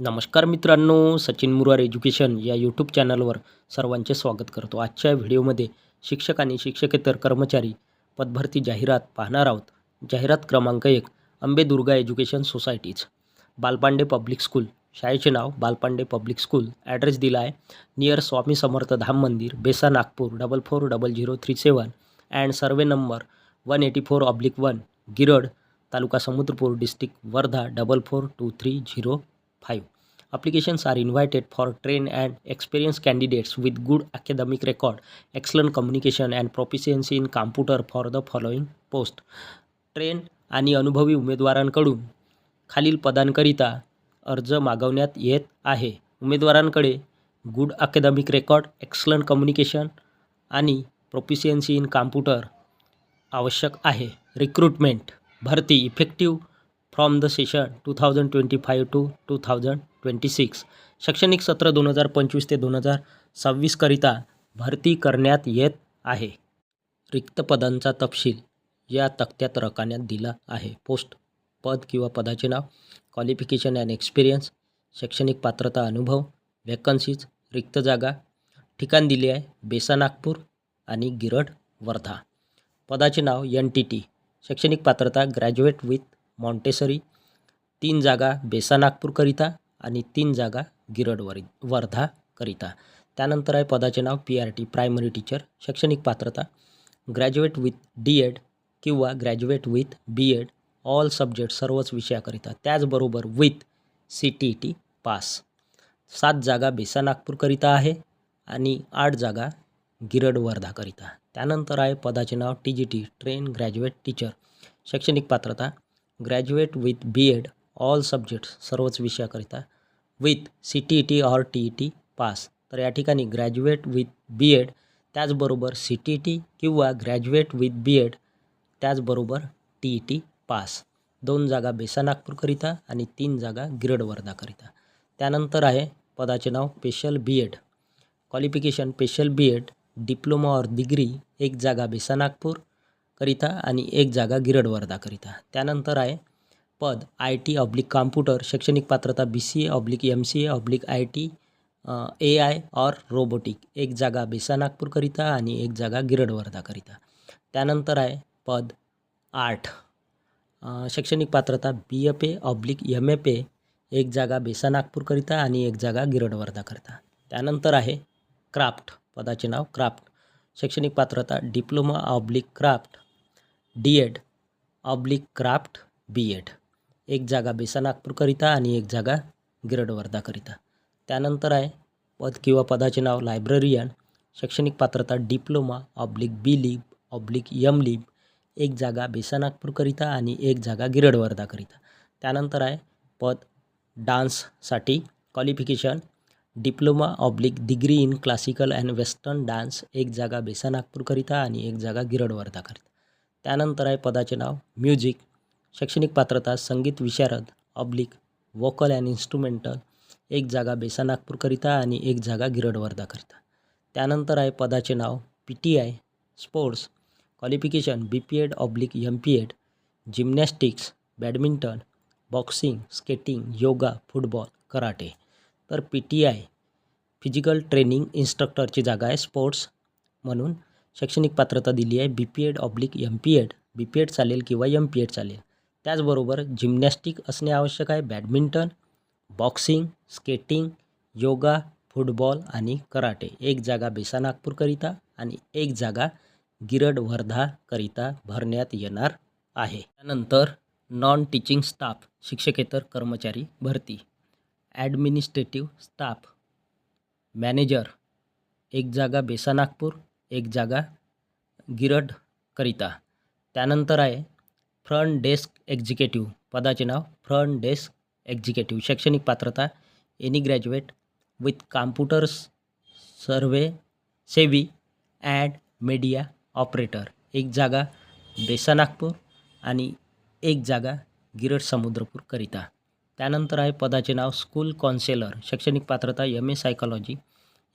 नमस्कार मित्रांनो सचिन मुरार एज्युकेशन या यूट्यूब चॅनलवर सर्वांचे स्वागत करतो. आजच्या व्हिडिओमध्ये शिक्षक आणि शिक्षकेतर कर्मचारी पदभरती जाहिरात पाहणार आहोत. जाहिरात क्रमांक एक Ambedurga education societies. Balpande public school. शाळेचे नाव बालपांडे पब्लिक स्कूल. ॲड्रेस दिला आहे near Swami Samarth Dham Mandir Besa Nagpur double four double zero three seven and survey number one eighty four oblique one Girad taluka Samudrapur district Wardha double four two three zero five applications are invited for train and experience candidates with good academic record excellent communication and proficiency in computer for the following post train आणि अनुभवी उमेदवारांकडून खालील पदांकरिता अर्ज मागवण्यात येत आहे. उमेदवारांकडे good academic record excellent communication आणि प्रोफिशियन्सी इन कॉम्प्युटर आवश्यक आहे. रिक्रूटमेंट भरती effective from the session two thousand twenty five to two thousand twenty six. शैक्षणिक सत्र दोन हजार पंचवीस ते दोन हजार सव्वीसकरिता भरती करण्यात येत आहे. रिक्त पदांचा तपशील या तक्त्यात रकान्यात दिला आहे. पोस्ट पद किंवा पदाचे नाव क्वालिफिकेशन अँड एक्सपिरियन्स शैक्षणिक पात्रता अनुभव वॅकन्सीज रिक्त जागा ठिकाण दिले आहे बेसा नागपूर आणि गिरड वर्धा. पदाचे नाव एन टी टी शैक्षणिक पात्रता ग्रॅज्युएट विथ मॉन्टेसरी तीन जागा बेसा नागपूरकरिता आणि तीन जागा गिरडवरी वर्धाकरिता त्यानंतर आहे पदाचे नाव P R T primary teacher शैक्षणिक पात्रता ग्रॅज्युएट विथ डी एड किंवा graduate with B Ed all subject सर्वच विषयाकरिता. त्याचबरोबर with C T T pass सात जागा बेसा नागपूरकरिता आहे आणि आठ जागा गिरड वर्धाकरिता त्यानंतर आहे पदाचे नाव T G T train graduate teacher शैक्षणिक पात्रता graduate with B Ed all subjects सर्वच विषयाकरिता with C T E T or T E T pass. तर या ठिकाणी ग्रॅज्युएट विथ बी एड त्याचबरोबर सी टी ई टी किंवा ग्रॅज्युएट विथ बी एड त्याचबरोबर T E T pass. दोन जागा बेसा नागपूरकरिता आणि तीन जागा गिरड वर्धाकरिता त्यानंतर आहे पदाचे नाव special B Ed. Qualification special B Ed diploma और डिग्री एक जागा बेसा नागपूर करिता आणि एक जागा गिरड वर्धाकरिता त्यानंतर आहे पद आय टी ऑब्लिक कॉम्प्युटर शैक्षणिक पात्रता B C A oblique M C A oblique I T A I और रोबोटिक एक जागा बेसा नागपूरकरिता आणि एक जागा गिरड वर्धाकरिता त्यानंतर आहे पद आठ. शैक्षणिक पात्रता B F A oblique M F A एक जागा बेसा नागपूरकरिता आणि एक जागा गिरड वर्धाकरिता त्यानंतर आहे क्राफ्ट पदाचे नाव क्राफ्ट. शैक्षणिक पात्रता diploma oblique craft D Ed oblique craft B Ed एक जागा बेसा नागपूरकरिता आणि एक जागा गिरड वर्धाकरिता त्यानंतर आहे पद किंवा पदाचे नाव लायब्ररियन शैक्षणिक पात्रता diploma oblique B lib oblique M lib एक जागा बेसा नागपूरकरिता आणि एक जागा गिरड वर्धाकरिता त्यानंतर आहे पद डान्ससाठी qualification diploma oblique degree in classical and western dance एक जागा बेसा नागपूरकरिता आणि एक जागा गिरड वर्धाकरिता त्यानंतर आहे पदाचे नाव म्युझिक शैक्षणिक पात्रता संगीत विशारद ऑब्लिक वोकल अँड इन्स्ट्रुमेंटल एक जागा बेसा नागपूरकरिता आणि एक जागा गिरड वर्धाकरिता त्यानंतर आहे पदाचे नाव P T I sports qualification B P Ed oblique M P Ed gymnastics badminton boxing skating yoga football karate. तर P T I physical training इन्स्ट्रक्टरची जागा आहे स्पोर्ट्स म्हणून. शैक्षणिक पात्रता दिली आहे. B P Ed oblique M P Ed B P Ed चालेल किंवा एम पी एड चालेल. त्याचबरोबर जिम्नॅस्टिक असणे आवश्यक आहे. Badminton boxing skating yoga football आणि कराटे एक जागा बेसा नागपूरकरिता आणि एक जागा गिरड वर्धाकरिता भरण्यात येणार आहे. त्यानंतर नॉन टीचिंग स्टाफ शिक्षकेतर कर्मचारी भरती. ॲडमिनिस्ट्रेटिव्ह स्टाफ मॅनेजर एक जागा बेसा नागपूर एक जागा गिरडकरिता त्यानंतर आहे फ्रंट डेस्क एक्झिक्युटिव्ह. पदाचे नाव फ्रंट डेस्क एक्झिक्युटिव्ह. शैक्षणिक पात्रता any graduate with computers survey savvy ad media operator. एक जागा बेसा नागपूर आणि एक जागा गिरड समुद्रपूरकरिता त्यानंतर आहे पदाचे नाव स्कूल कॉन्सेलर. शैक्षणिक पात्रता एम ए सायकॉलॉजी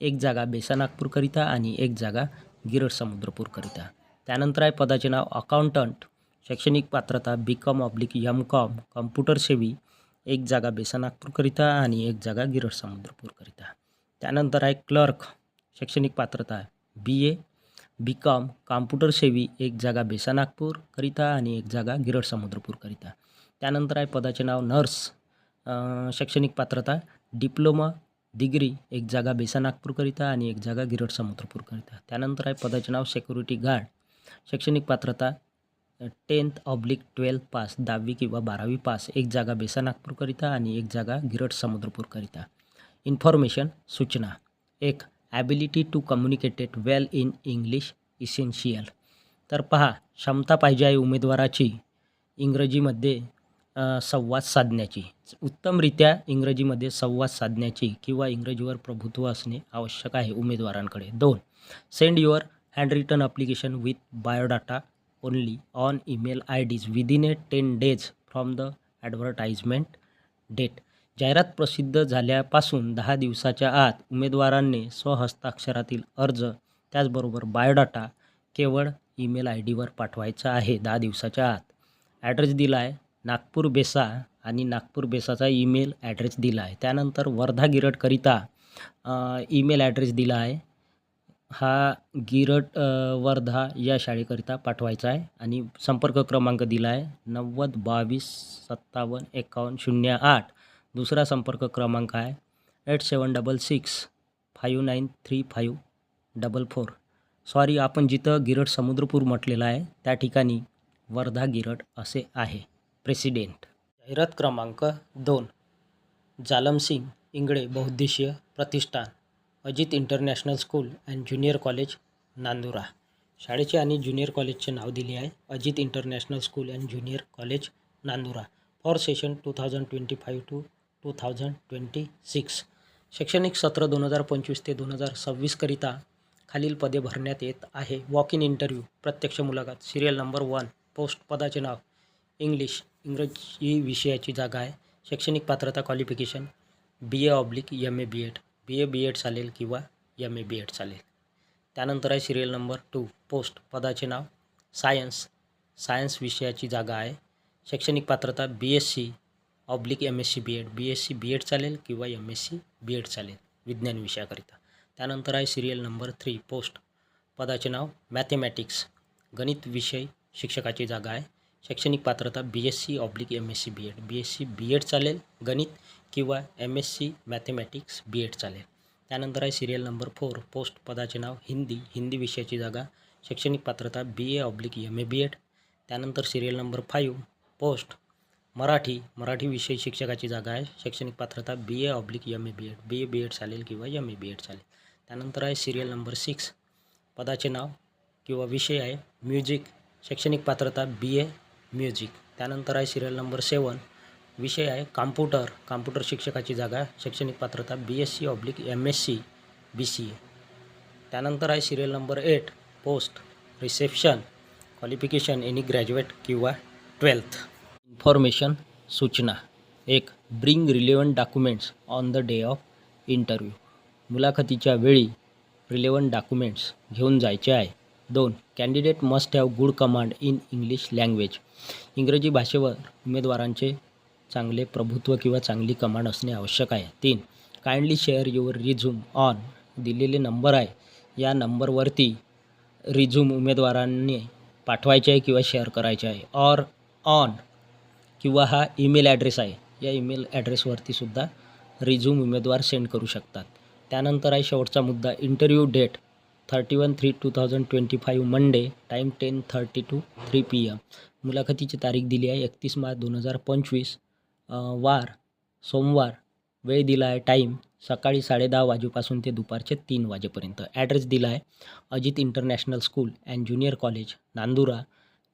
एक जागा बेसा नागपूरकरिता आणि एक जागा गिरड समुद्रपूरकरिता. त्यानंतर आहे पदाचे नाव अकाउंटंट शैक्षणिक पात्रता B com oblique M com computer savvy एक जागा बेसा नागपूरकरिता आणि एक जागा गिरड समुद्रपूरकरिता. त्यानंतर आहे क्लर्क शैक्षणिक पात्रता B A B com computer savvy एक जागा बेसा नागपूरकरिता आणि एक जागा गिरड समुद्रपूरकरिता. त्यानंतर आहे पदाचे नाव नर्स शैक्षणिक पात्रता डिप्लोमा डिग्री एक जागा बेसा नागपूरकरिता आणि एक जागा गिरड समुद्रपूरकरिता. त्यानंतर आहे पदाचे नाव सेक्युरिटी गार्ड शैक्षणिक पात्रता टेन्थ ऑब्लिक ट्वेल्थ पास दहावी किंवा बारावी पास एक जागा बेसा नागपूरकरिता आणि एक जागा गिरड समुद्रपूरकरिता. इन्फॉर्मेशन सूचना. एक ability to communicated well in English essential तर पहा क्षमता पाहिजे आहे उमेदवाराची. इंग्रजीमध्ये संवाद साधण्याची. उत्तमरित्या इंग्रजीमध्ये संवाद साधण्याची किंवा इंग्रजीवर प्रभुत्व असणे आवश्यक आहे उमेदवारांकडे. दोन send your handwritten application with biodata only on email I Ds within a ten days from the advertisement date जाहिरात प्रसिद्ध झाल्यापासून दहा दिवसाच्या आत उमेदवारांनी स्वहस्ताक्षरातील अर्ज त्याचबरोबर बायोडाटा केवळ ईमेल आय डीवर पाठवायचा आहे दहा दिवसाच्या आत. ॲड्रेस दिला आहे नागपूर बेसा आणि नागपूर बेसाचा ईमेल ॲड्रेस दिला आहे. त्यानंतर वर्धा गिरटकरिता ईमेल ॲड्रेस दिला आहे. हा गिरट वर्धा या शाळेकरिता पाठवायचा आहे आणि संपर्क क्रमांक दिला आहे. नव्वद बावीस सत्तावन्न एकावन्न शून्य आठ. दुसरा संपर्क क्रमांक आहे eight seven double six five nine three five double four. Sorry आपण जिथं गिरट समुद्रपूर म्हटलेलं आहे त्या ठिकाणी वर्धा गिरट असे आहे. प्रेसिडेंट. जाहिरात क्रमांक दोन. जालमसिंग इंगळे बहुद्देशीय प्रतिष्ठान. Ajit international school and junior college Nandura. शाळेचे आणि ज्युनियर कॉलेजचे नाव दिले आहे. Ajit international school and junior college Nandura. For session two thousand twenty five to two thousand twenty six. शैक्षणिक सत्र दोन हजार पंचवीस ते दोन हजार सव्वीसकरिता खालील पदे भरण्यात येत आहे. वॉक इन इंटरव्ह्यू प्रत्यक्ष मुलाखत सिरियल नंबर वन पोस्ट पदाचे नाव इंग्लिश. इंग्रजी विषयाची जागा आहे. शैक्षणिक पात्रता qualification B A oblique M A B Ed B A B Ed चालेल किंवा एम ए बी एड चालेल. त्यानंतर आहे सिरियल नंबर टू पोस्ट पदाचे नाव. सायन्स सायन्स विषयाची जागा आहे. शैक्षणिक पात्रता B S C oblique M S C B Ed B S C B Ed चालेल किंवा M S C B Ed चालेल विज्ञान विषयाकरिता. त्यानंतर आहे सिरियल नंबर थ्री पोस्ट पदाचे नाव. मॅथेमॅटिक्स गणित विषय शिक्षकाची जागा आहे. शैक्षणिक पात्रता B S C oblique M S C B Ed B S C B Ed चालेल गणित किंवा M S C mathematics B Ed चालेल. त्यानंतर आहे सिरियल नंबर फोर पोस्ट पदाचे नाव हिंदी हिंदी विषयाची जागा शैक्षणिक पात्रता B A oblique M A B Ed त्यानंतर serial number five post Marathi Marathi विषय शिक्षकाची जागा आहे शैक्षणिक पात्रता B A oblique M A B Ed B A B Ed चालेल किंवा एम ए बी एड चालेल. त्यानंतर आहे सिरियल नंबर सिक्स पदाचे नाव किंवा विषय आहे म्युझिक शैक्षणिक पात्रता बी ए म्युझिक. त्यानंतर आहे सिरियल नंबर सेवन विषय आहे कॉम्प्युटर कॉम्प्युटर शिक्षकाची जागा शैक्षणिक पात्रता B S C oblique M S C B C A त्यानंतर आहे serial number eight post reception qualification any graduate किंवा ट्वेल्थ इन्फॉर्मेशन सूचना. एक bring relevant documents on the day of interview मुलाखतीच्या वेळी रिलेवंट डॉक्युमेंट्स घेऊन जायचे आहे. दोन. Candidate must have good command in English language इंग्रजी भाषेवर उमेदवारांचे चांगले प्रभुत्व किंवा चांगली कमांड असणे आवश्यक आहे. तीन. Kindly share your resume on दिलेले नंबर आहे. या नंबरवरती रिझ्यूम उमेदवारांनी पाठवायचे आहे किंवा शेअर करायचे आहे. ऑर ऑन किंवा हा ईमेल ॲड्रेस आहे. या ईमेल ॲड्रेसवरती सुद्धा रिझ्यूम उमेदवार सेंड करू शकतात. त्यानंतर आहे शेवटचा मुद्दा. Interview date thirty one three two thousand twenty five Monday time ten thirty to three P M. मुलाखतीची तारीख दिली आहे एकतीस मार्च दोन हजार पंचवीस. वार सोमवार वेळ दिला आहे टाईम सकाळी साडेदहा वाजेपासून ते दुपारचे तीन वाजेपर्यंत. ॲड्रेस दिला आहे Ajit international school and junior college Nandura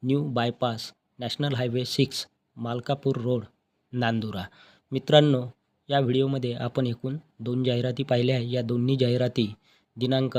new bypass national highway six Malkapur road Nandura. मित्रांनो या व्हिडिओमध्ये आपण एकूण दोन जाहिराती पाहिल्या आहे या दोन्ही जाहिराती दिनांक